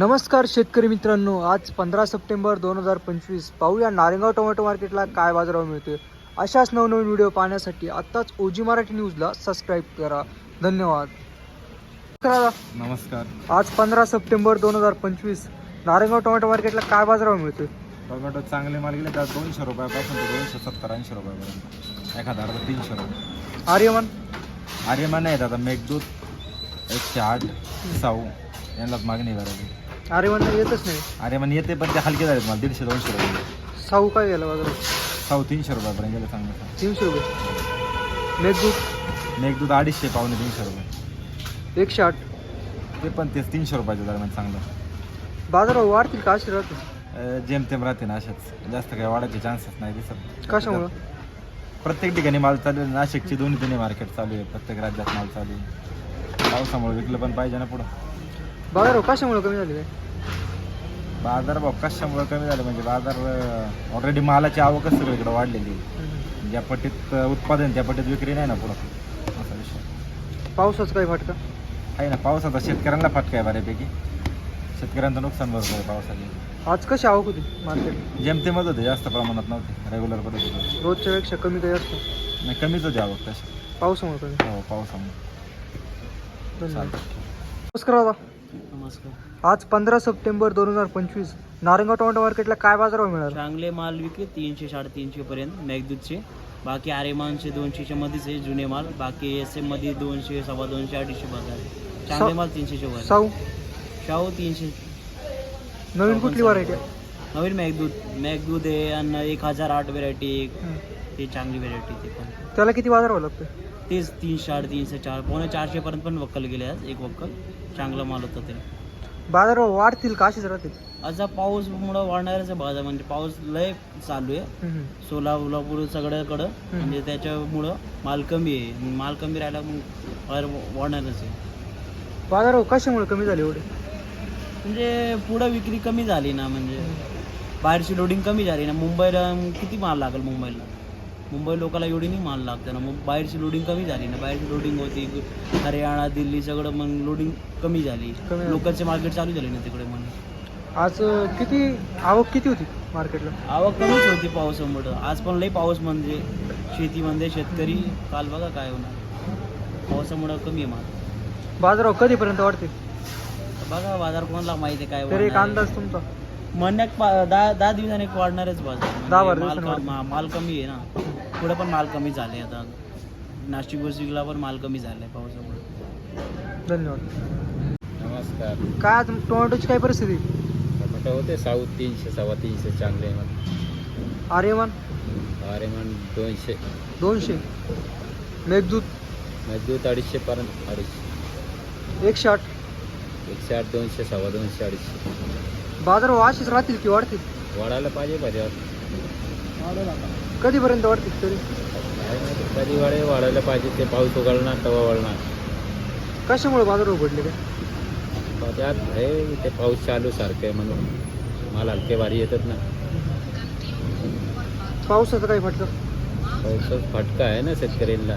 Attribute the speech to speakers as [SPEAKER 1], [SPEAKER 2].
[SPEAKER 1] नमस्कार शेतकरी मित्रांनो आज पंधरा सप्टेंबर दोन हजार पंचवीस पाहूया नारेगाव टोमॅटो मार्केटला काय बाजारभाव मिळतोय. अशाच नवनवीन व्हिडिओ पाहण्यासाठी आत्ताच ओजी मराठी न्यूजला सबस्क्राईब करा. धन्यवाद. करा.
[SPEAKER 2] नमस्कार.
[SPEAKER 1] आज पंधरा सप्टेंबर दोन हजार पंचवीस नारेगाव टोमॅटो मार्केटला काय बाजारभाव मिळतोय?
[SPEAKER 2] टोमॅटो चांगले माल गेले तर दोनशे रुपयापासून ते दोनशे सत्तर ऐंशी रुपयापर्यंत. एखादा अर्धा तीनशे रुपये.
[SPEAKER 1] आर्यमान?
[SPEAKER 2] आर्यमान आहेत आता मेघदूत एकशे आठ साऊ यांनाच मागणी करायची.
[SPEAKER 1] आर्यमान येतच नाही.
[SPEAKER 2] आर्यमान येते पण ते हलके झालेत मला दीडशे दोनशे रुपये.
[SPEAKER 1] साऊ काय गेला बाजारात?
[SPEAKER 2] साऊ तीनशे रुपयापर्यंत गेले चांगलं.
[SPEAKER 1] तीनशे रुपये? मेघदूत
[SPEAKER 2] मेघदूत अडीचशे पावणे तीनशे रुपये.
[SPEAKER 1] एकशे आठ.
[SPEAKER 2] ते पण तेच तीनशे रुपयाच्या दरम्यान चांगलं.
[SPEAKER 1] बाजारभाव वाढतील का असे राहतील?
[SPEAKER 2] अं, जेमतेम राहते ना अशाच. जास्त काही वाढायचे चान्सेस नाही दिसत.
[SPEAKER 1] कशामुळं?
[SPEAKER 2] प्रत्येक ठिकाणी माल चालू आहे. नाशिकची दोन्ही तिन्ही मार्केट चालू आहे. प्रत्येक राज्यात माल चालू आहे. पावसामुळे विकलं पण पाहिजे ना पुढं.
[SPEAKER 1] बाजारभाव कशामुळे कमी झाले काय?
[SPEAKER 2] बाजार भाव कशामुळे कमी झाले? म्हणजे बाजार ऑलरेडी मालाची आवकच सगळीकडे वाढलेली आहे. ज्या पट्टीत अं, उत्पादन त्या पट्टीत विक्री नाही ना पुढं. असा विषय.
[SPEAKER 1] पावसाचं काय फाटका?
[SPEAKER 2] आहे ना पावसाचा शेतकऱ्यांना फटका आहे बऱ्यापैकी. शेतकऱ्यांचं नुकसान भरपूर आहे पावसाचे.
[SPEAKER 1] आज कशी आवक होती मार्केट
[SPEAKER 2] जेमतेमच होते जास्त प्रमाणात नव्हते रेग्युलर पद्धतीने
[SPEAKER 1] रोजच्या पेक्षा कमी काही असतं
[SPEAKER 2] नाही कमीच होती आवक तशी.
[SPEAKER 1] पावसामुळे कमी.
[SPEAKER 2] हो पावसामुळे.
[SPEAKER 1] धन्यवाद.
[SPEAKER 2] चालतं
[SPEAKER 1] नमस्कार दादा.
[SPEAKER 3] नमस्कार.
[SPEAKER 1] आज पंधरा सप्टेंबर दोन हजार पंचवीस. नारंगाव टोमॅटो मार्केटला काय बाजारभाव मिळाला
[SPEAKER 3] चांगले माल विकले तीनशे साडेतीनशे पर्यंत मेघदूतचे बाकी आरेमानचे दोनशेच्या मध्येच आहे जुने माल बाकी एस एममध्ये दोनशे सव्वा दोनशे अडीचशे बाजार. आहे चांगले माल तीनशेच्या वर
[SPEAKER 1] साऊ?
[SPEAKER 3] शाहू तीनशे.
[SPEAKER 1] नवीन कुठली व्हरायटी
[SPEAKER 3] नवीन मेघदूत मेघदूत आहे आणि एक हजार आठ व्हेरायटी एक ते चांगली व्हेरायटी ते पण.
[SPEAKER 1] त्याला किती बाजारभाव लागतोय?
[SPEAKER 3] तेच तीन साडेतीनशे चार पावणे चारशे पर्यंत पण वक्कल गेले आज एक वक्कल. चांगला माल होता ते.
[SPEAKER 1] बाजारभाव वाढतील का असेच राहतील?
[SPEAKER 3] आता पाऊसमुळं वाढणारच आहे बाजार म्हणजे पाऊस लय चालू आहे.
[SPEAKER 1] हम्म.
[SPEAKER 3] सोलापूर सगळ्याकडं. म्हणजे त्याच्यामुळं माल कमी आहे. माल कमी राहिला मग बाहेर वाढणारच आहे.
[SPEAKER 1] बाजारभाव कशामुळे कमी झाले एवढे?
[SPEAKER 3] म्हणजे पुढं विक्री कमी झाली ना म्हणजे बाहेरची लोडिंग कमी झाली ना मुंबईला किती माल लागेल मुंबईला? मुंबई लोकांना एवढी नाही माल लागतं ना मग बाहेरची लोडिंग कमी झाली ना. बाहेरची लोडिंग होती. हरियाणा दिल्ली सगळं मग लोडिंग कमी झाली.
[SPEAKER 1] कमी झाली.
[SPEAKER 3] लोकलचे मार्केट चालू झाले ना तिकडे मग.
[SPEAKER 1] आज अं, किती आवक किती होती मार्केटला
[SPEAKER 3] आवक कमीच होती पावसामुळं. आज पण लई पाऊस म्हणजे शेतीमध्ये शेतकरी काल बघा काय होणार. पावसामुळं कमी आहे माल.
[SPEAKER 1] बाजारभाव कधीपर्यंत वाढतील?
[SPEAKER 3] बघा बाजार कोणाला माहिती आहे काय
[SPEAKER 1] तरी एक
[SPEAKER 3] वाढणार आहे.
[SPEAKER 1] अंदाज तुमचा.
[SPEAKER 3] महिन्यात पा- दहा दहा दिवसाने एक वाढणारच बाजार. म्हणजे
[SPEAKER 1] दहा बारा
[SPEAKER 3] माल
[SPEAKER 1] दिवसांनी
[SPEAKER 3] का- मा- माल कमी आहे ना. पुढे पण माल कमी झाले आता. नाशिक गोष्टीला पण माल कमी झालाय पावसामुळे.
[SPEAKER 1] धन्यवाद.
[SPEAKER 2] नमस्कार.
[SPEAKER 1] काय आज टोमॅटोची काय परिस्थिती?
[SPEAKER 2] टोमॅटो होते साऊ तीनशे सव्वा तीनशे चांगले मग
[SPEAKER 1] आर्यमान?
[SPEAKER 2] अरे मग दोनशे.
[SPEAKER 1] दोनशे. मेघदूत?
[SPEAKER 2] मजदूत अडीचशे पर्यंत अडीचशे.
[SPEAKER 1] एकशे आठ.
[SPEAKER 2] एकशे आठ दोनशे सव्वा दोनशे अडीचशे.
[SPEAKER 1] बाजारभाव असेच राहतील की वाढतील?
[SPEAKER 2] वाढायला पाहिजे पाहिजे
[SPEAKER 1] कधीपर्यंत वाढतील तरी?
[SPEAKER 2] कधी वाढे वाढायला पाहिजे ते पाऊस उघडणार तेव्हा वाढणार.
[SPEAKER 1] कशामुळे बाजारभाव पडले काय?
[SPEAKER 2] त्यात आहे ते पाऊस चालू सारखं आहे म्हणून. माल हलके भारी येतात ना.
[SPEAKER 1] पावसाचं काही फटका?
[SPEAKER 2] पावसात फटका आहे ना शेतकऱ्यांना.